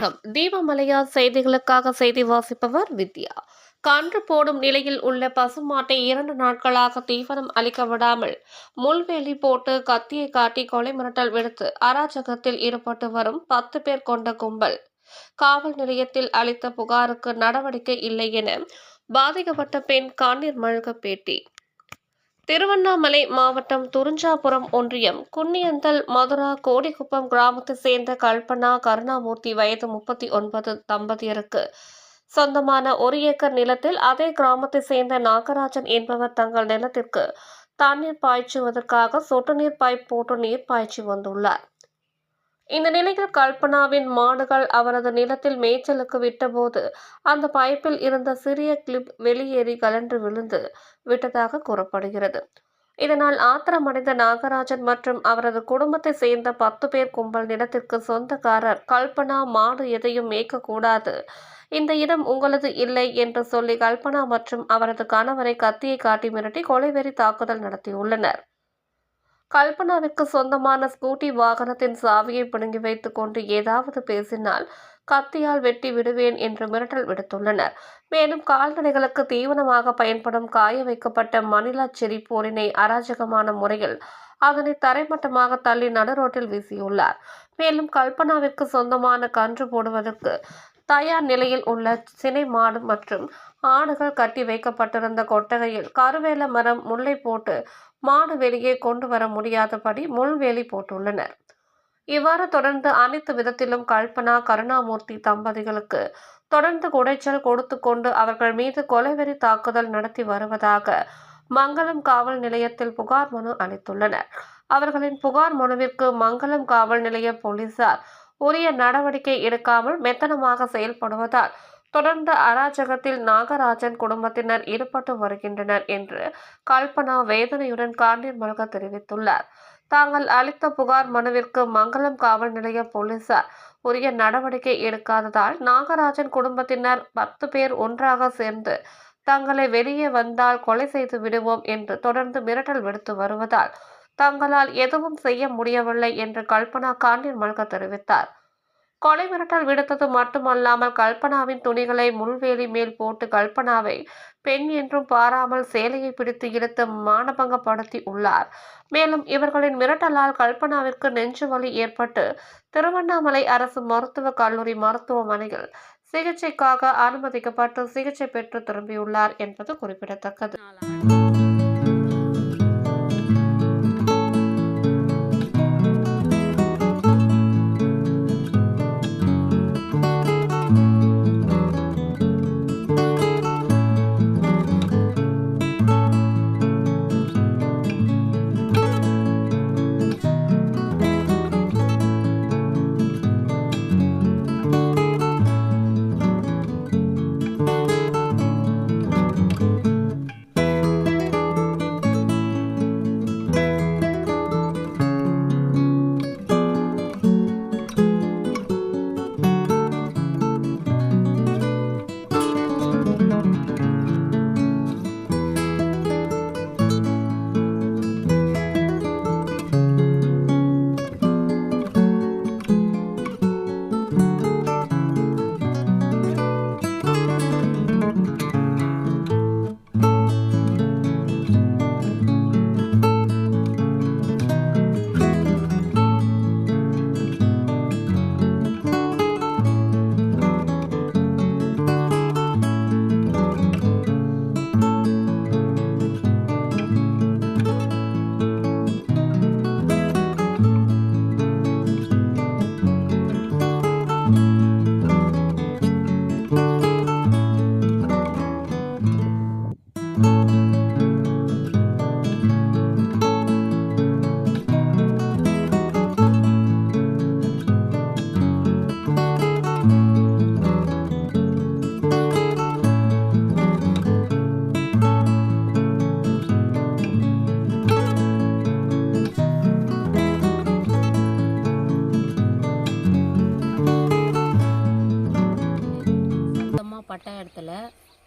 வணக்கம் தீபமலையா செய்திகளுக்காக செய்தி வாசிப்பவர் வித்யா. கன்று போடும் நிலையில் உள்ள பசுமாட்டை இரண்டு நாட்களாக தீவனம் அளிக்க விடாமல் முள்வேலி போட்டு கத்தியை காட்டி கொலை மிரட்டல் விடுத்து அராஜகத்தில் ஈடுபட்டு வரும் பத்து பேர் கொண்ட கும்பல். காவல் நிலையத்தில் அளித்த புகாருக்கு நடவடிக்கை இல்லை என பாதிக்கப்பட்ட பெண் கண்ணீர் மழுக பேட்டி. திருவண்ணாமலை மாவட்டம் துறிஞ்சாபுரம் ஒன்றியம் குன்னியந்தல் மதுரா கோடிக்குப்பம் கிராமத்தைச் சேர்ந்த கல்பனா கருணாமூர்த்தி வயது முப்பத்தி ஒன்பது தம்பதியருக்கு சொந்தமான ஒரு ஏக்கர் நிலத்தில் அதே கிராமத்தைச் சேர்ந்த நாகராஜன் என்பவர் தங்கள் நிலத்திற்கு தண்ணீர் பாய்ச்சுவதற்காக சொட்டு நீர் பைப் போட்டு நீர் பாய்ச்சி வந்துள்ளார். இந்த நிலையில் கல்பனாவின் மாடுகள் அவரது நிலத்தில் மேய்ச்சலுக்கு விட்டபோது அந்த பைப்பில் இருந்த சிறிய கிளிப் வெளியேறி கலன்று விழுந்து விட்டதாக கூறப்படுகிறது. இதனால் ஆத்திரமடைந்த நாகராஜன் மற்றும் அவரது குடும்பத்தை சேர்ந்த பத்து பேர் கும்பல் நிலத்திற்கு சொந்தக்காரர் கல்பனா மாடு எதையும் மேய்க்கக்கூடாது இந்த இடம் உங்களது இல்லை என்று சொல்லி கல்பனா மற்றும் அவரது கணவரை கத்தியை காட்டி மிரட்டி கொலைவெறி தாக்குதல் நடத்தியுள்ளனர். கல்பனாவிற்கு சொந்தமான ஸ்கூட்டி வாகனத்தின் சாவியை பிடுங்கி வைத்துக் கொண்டு ஏதாவது பேசினால் கத்தியால் வெட்டி விடுவேன் என்று மிரட்டல் விடுத்துள்ளனர். மேலும் கால்நடைகளுக்கு தீவனமாக பயன்படும் காய வைக்கப்பட்ட மணிலா செரி போரினை அராஜகமான முறையில் அதனை தரைமட்டமாக தள்ளி நடுரோட்டில் வீசியுள்ளார். மேலும் கல்பனாவிற்கு சொந்தமான கன்று போடுவதற்கு தயார் நிலையில் உள்ள சினை மாடு மற்றும் ஆடுகள் கட்டி வைக்கப்பட்டிருந்த கொட்டகையில் கருவேல மரம் முல்லை போட்டு மாடு வெளியே கொண்டு வர முடியாதபடி முள்வேலி போட்டுள்ளனர். இவ்வாறு தொடர்ந்து அனைத்து விதத்திலும் கல்பனா கருணாமூர்த்தி தம்பதிகளுக்கு தொடர்ந்து குடைச்சல் கொடுத்து கொண்டு அவர்கள் மீது கொலைவெறி தாக்குதல் நடத்தி வருவதாக மங்களம் காவல் நிலையத்தில் புகார் மனு அளித்துள்ளனர். அவர்களின் புகார் மனுவிற்கு மங்களம் காவல் நிலைய போலீசார் உரிய நடவடிக்கை எடுக்காமல் மெத்தனமாக செயல்படுவதால் தொடர்ந்து அராஜகத்தில் நாகராஜன் குடும்பத்தினர் ஈடுபட்டு வருகின்றனர் என்று கல்பனா வேதனையுடன் காண்டீர் மல்க தெரிவித்துள்ளார். தாங்கள் அளித்த புகார் மனுவிற்கு மங்களம் காவல் நிலைய போலீசார் உரிய நடவடிக்கை எடுக்காததால் நாகராஜன் குடும்பத்தினர் பத்து பேர் ஒன்றாக சேர்ந்து தங்களை வெளியே வந்தால் கொலை செய்து விடுவோம் என்று தொடர்ந்து மிரட்டல் விடுத்து வருவதால் தங்களால் எதுவும் செய்ய முடியவில்லை என்று கல்பனா காண்டீர் மல்க தெரிவித்தார். கொலை மிரட்டல் விடுத்தது மட்டுமல்லாமல் கல்பனாவின் துணிகளை முள்வேலி மேல் போட்டு கல்பனாவை பெண் என்றும் பாராமல் சேலையை பிடித்து இழுத்து மானபங்கப்படுத்தி உள்ளார். மேலும் இவர்களின் மிரட்டலால் கல்பனாவிற்கு நெஞ்சு வலி ஏற்பட்டு திருவண்ணாமலை அரசு மருத்துவக் கல்லூரி மருத்துவமனையில் சிகிச்சைக்காக அனுமதிக்கப்பட்டு சிகிச்சை பெற்று திரும்பியுள்ளார் என்பது குறிப்பிடத்தக்கது.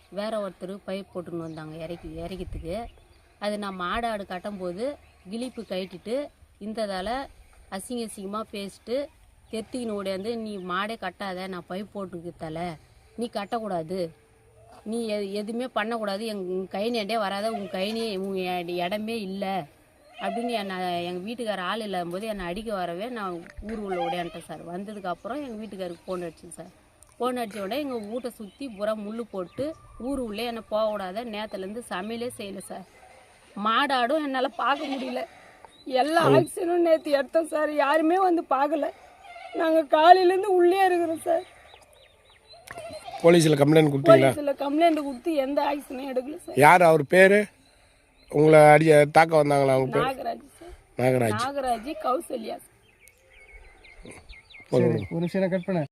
வேற ஒருத்தர் பைப் போட்டுன்னு வந்தாங்க இறக்கி இறக்கிறதுக்கு அது நான் மாடு ஆடு கட்டும்போது கிளிப்பு கட்டிட்டு இந்ததால் அசிங்க அசிங்கமாக பேசிட்டு தெத்திக்கின்னு ஓடியாந்து நீ மாடே கட்டாத நான் பைப் போட்டுக்கு நீ கட்டக்கூடாது. நீ எது எதுவுமே பண்ணக்கூடாது. எங் உன் வராத. உங்கள் கைனே உங்கள் இடமே இல்லை. அப்படின்னு என்னை எங்கள் வீட்டுக்கார ஆள் இல்லாதபோது என்னை அடிக்க வரவே நான் ஊர் உள்ள ஓடியான்ட்டேன் சார். வந்ததுக்கப்புறம் எங்கள் வீட்டுக்காருக்கு ஃபோன் அடிச்சேன் சார். ஃபோன் அடித்த உடனே எங்கள் வீட்டை சுற்றி புறா முள் போட்டு ஊர் உள்ளே என்னை போக விடாத. நேற்றுலேருந்து சமையலே செய்யலை சார். மாடாடும் என்னால் பார்க்க முடியல. எல்லா ஆக்சிடனும் நேற்று எடுத்தோம் சார். யாருமே வந்து பார்க்கல. நாங்கள் காலையிலேருந்து உள்ளே இருக்கிறோம் சார். போலீஸில் கம்ப்ளைண்ட் கொடுத்தீங்களா? போலீஸில் கம்ப்ளைண்ட் கொடுத்து எந்த ஆக்ஷனும் எடுக்கல சார். யார் அவர் பேர்? உங்களை அடி தாக்க வந்தாங்களா அவங்க பேர்? நாகராஜ் சார். நாகராஜ். நாகராஜ் கௌசல்யா ஒரு நிமிஷம் கட் பண்ண